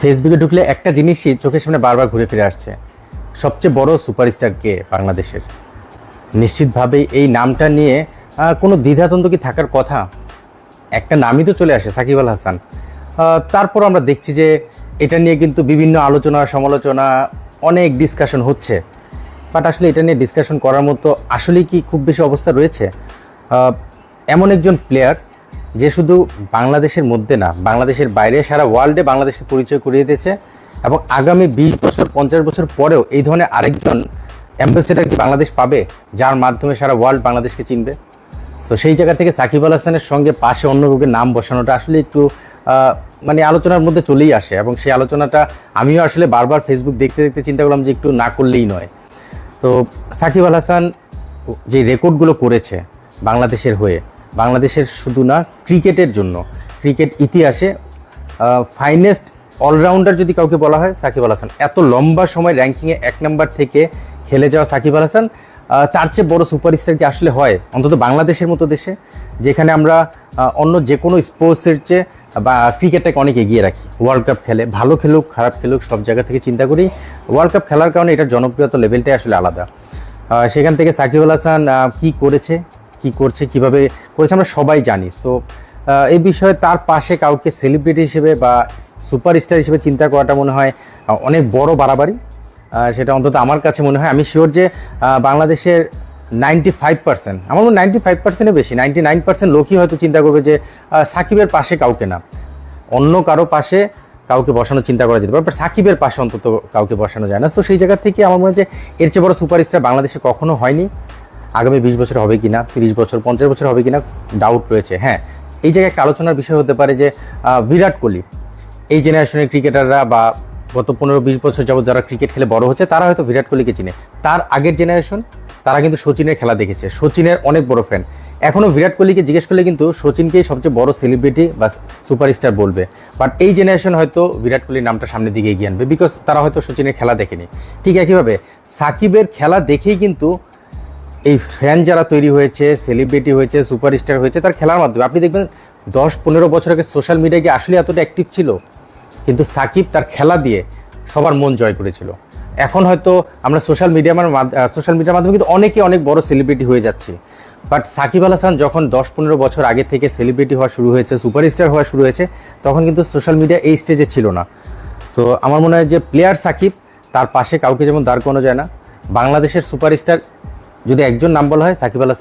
ফেসবুকে ঢুকলে একটা জিনিসই চোখের সামনে বারবার ঘুরে ফিরে আসছে। সবচেয়ে বড় সুপারস্টার কে বাংলাদেশের? নিশ্চিতভাবেই এই নামটা নিয়ে কোনো দ্বিধাদ্বন্দ্ব কি থাকার কথা? একটা নামই তো চলে আসে, সাকিব আল হাসান। তারপর আমরা দেখছি যে এটা নিয়ে কিন্তু বিভিন্ন আলোচনা, সমালোচনা, অনেক ডিসকাশন হচ্ছে। বাট আসলে এটা নিয়ে ডিসকাশন করার মতো আসলেই কি খুব বেশি অবস্থা রয়েছে? এমন একজন প্লেয়ার যে শুধু বাংলাদেশের মধ্যে না, বাংলাদেশের বাইরে সারা ওয়ার্ল্ডে বাংলাদেশকে পরিচয় করিয়ে দিয়েছে এবং আগামী বিশ বছর, পঞ্চাশ বছর পরেও এই ধরনের আরেকজন অ্যাম্বাসেডার কি বাংলাদেশ পাবে, যার মাধ্যমে সারা ওয়ার্ল্ড বাংলাদেশকে চিনবে? সো সেই জায়গা থেকে সাকিব আল হাসানের সঙ্গে পাশে অন্য কাউকে নাম বসানোটা আসলে একটু মানে আলোচনার মধ্যে চলেই আসে এবং সেই আলোচনাটা আমিও আসলে বারবার ফেসবুক দেখতে দেখতে চিন্তা করলাম যে একটু না করলেই নয়। তো সাকিব আল হাসান যে রেকর্ডগুলো করেছে বাংলাদেশের হয়ে বাংলাদেশের শুধু না, ক্রিকেটের জন্য। ক্রিকেট ইতিহাসে ফাইনেস্ট অলরাউন্ডার যদি কাউকে বলা হয়, সাকিব আল হাসান। এত লম্বা সময় র্যাঙ্কিংয়ে এক নাম্বার থেকে খেলে যাওয়া সাকিব আল হাসান তার চেয়ে বড় সুপারস্টার কি আসলে হয়? অন্তত বাংলাদেশের মতো দেশে, যেখানে আমরা অন্য যে কোনো স্পোর্টসের চেয়ে, বা ক্রিকেটটাকে অনেক এগিয়ে রাখি। ওয়ার্ল্ড কাপ খেলে, ভালো খেলুক, খারাপ খেলুক, সব জায়গা থেকে চিন্তা করি। ওয়ার্ল্ড কাপ খেলার কারণে এটার জনপ্রিয়তা লেভেলটাই আসলে আলাদা। সেখান থেকে সাকিব আল হাসান কি করেছে? কি করছে, কীভাবে করেছে, আমরা সবাই জানি। সো এই বিষয়ে তার পাশে কাউকে সেলিব্রিটি হিসেবে বা সুপারস্টার হিসেবে চিন্তা করাটা মনে হয় অনেক বড় বাড়াবাড়ি। সেটা অন্তত আমার কাছে মনে হয়। আমি শিওর যে বাংলাদেশের নাইনটি ফাইভ পার্সেন্ট আমার মনে নাইনটি ফাইভ পার্সেন্টে বেশি নাইনটি নাইন পার্সেন্ট লোকই হয়তো চিন্তা করবে যে সাকিবের পাশে কাউকে না। অন্য কারও পাশে কাউকে বসানোর চিন্তা করা যেতে পারে বাট সাকিবের পাশে অন্তত কাউকে বসানো যায় না। সো সেই জায়গা থেকে আমার মনে হয় যে, এর চেয়ে বড় সুপারস্টার বাংলাদেশে কখনো হয়নি। আগামী বিশ বছর হবে কিনা, তিরিশ বছর, পঞ্চাশ বছর হবে কিনা ডাউট রয়েছে হ্যাঁ। এই জায়গায় একটা আলোচনার বিষয় হতে পারে যে বিরাট কোহলি, এই জেনারেশনের ক্রিকেটাররা বা গত পনেরো, বিশ বছর যাবত যারা ক্রিকেট খেলে বড় হচ্ছে, তারা হয়তো বিরাট কোহলিকে চিনে। তার আগের জেনারেশন তারা কিন্তু সচিনের খেলা দেখেছে সচিনের অনেক বড় ফ্যান এখনও বিরাট কোহলিকে জিজ্ঞেস করলে কিন্তু সচিনকেই সবচেয়ে বড় সেলিব্রিটি বা সুপারস্টার বলবে। বাট এই জেনারেশন হয়তো বিরাট কোহলির নামটা সামনের দিকে এগিয়ে আনবে বিকজ তারা হয়তো সচিনের খেলা দেখেনি। ঠিক একইভাবে সাকিবের খেলা দেখেই কিন্তু এই ফ্যান যারা তৈরি হয়েছে সেলিব্রিটি হয়েছে সুপারস্টার হয়েছে, তার খেলার মাধ্যমে। আপনি দেখবেন দশ পনেরো বছর আগে সোশ্যাল মিডিয়া কি আসলে এতটা অ্যাক্টিভ ছিল, কিন্তু সাকিব তার খেলা দিয়ে সবার মন জয় করেছিল। এখন হয়তো আমরা সোশ্যাল মিডিয়ার সোশ্যাল মিডিয়ার মাধ্যমে কিন্তু অনেকে অনেক বড় সেলিব্রিটি হয়ে যাচ্ছি। বাট সাকিব আল হাসান যখন দশ পনেরো বছর আগে থেকে সেলিব্রিটি হওয়া শুরু হয়েছে সুপারস্টার হওয়া শুরু হয়েছে, তখন কিন্তু সোশ্যাল মিডিয়া এই স্টেজে ছিল না। সো আমার মনে হয় যে প্লেয়ার সাকিব, তার পাশে কাউকে যেমন দাঁড় করানো যায় না, বাংলাদেশের সুপারস্টার যদি একজন নাম হয় সাকিব আল